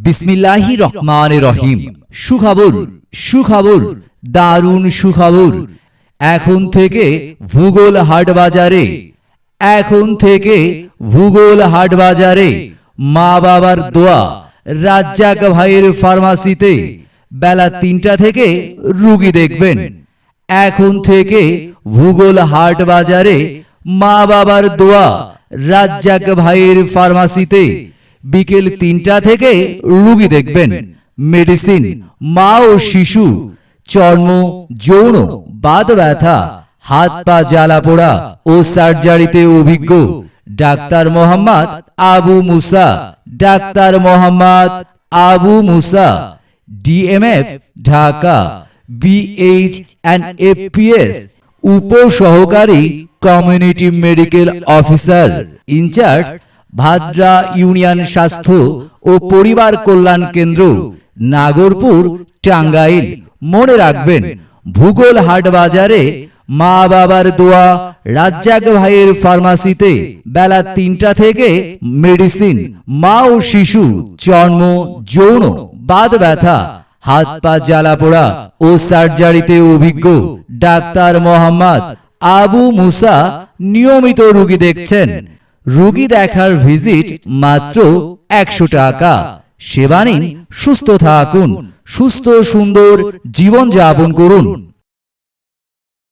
বিসমিল্লাহি রহমান রহিম। সুখবর সুখবর, দারুণ সুখবর। এখন থেকে ভূগোল হাট বাজারে, এখন থেকে ভূগোল হাট বাজারে মা বাবার দোয়া রাজ্জাক ভাইয়ের ফার্মাসিতে বেলা তিনটা থেকে রুগী দেখবেন। এখন থেকে ভূগোল হাট বাজারে মা বাবার দোয়া রাজ্জাক ভাইয়ের ফার্মাসিতে বিকেল তিনটা থেকে রুগী দেখবেন। মেডিসিন, মা ও শিশু, চর্ম, যৌন বাদ ব্যথা, হাত পা জ্বালা পোড়া ও সার্জারিতে অভিজ্ঞ doctor Mohammad Abu Musa. Doctor Mohammad Abu Musa, DMF, Dhaka BH and FPS উপসহকারী community medical officer, incharge Bhadra union স্বাস্থ্য ও পরিবার কল্যাণ কেন্দ্র, নাগরপুর, টাঙ্গাইল। মনে রাখবেন, ভূগোল হাট বাজারে মা বাবার দোয়া রাজ্জাক ভাইয়ের ফার্মাসিতে বেলা তিনটা থেকে মেডিসিন, মা ও শিশু চর্ম যৌন, বাদ ব্যথা, হাত পা জ্বালা পোড়া ও সার্জারিতে অভিজ্ঞ ডাক্তার মোহাম্মদ আবু মুসা নিয়মিত রুগী দেখছেন। রুগী দেখার ভিজিট মাত্র একশো টাকা। সেবা নিন সুস্থ থাকুন সুস্থ সুন্দর জীবন যাপন করুন।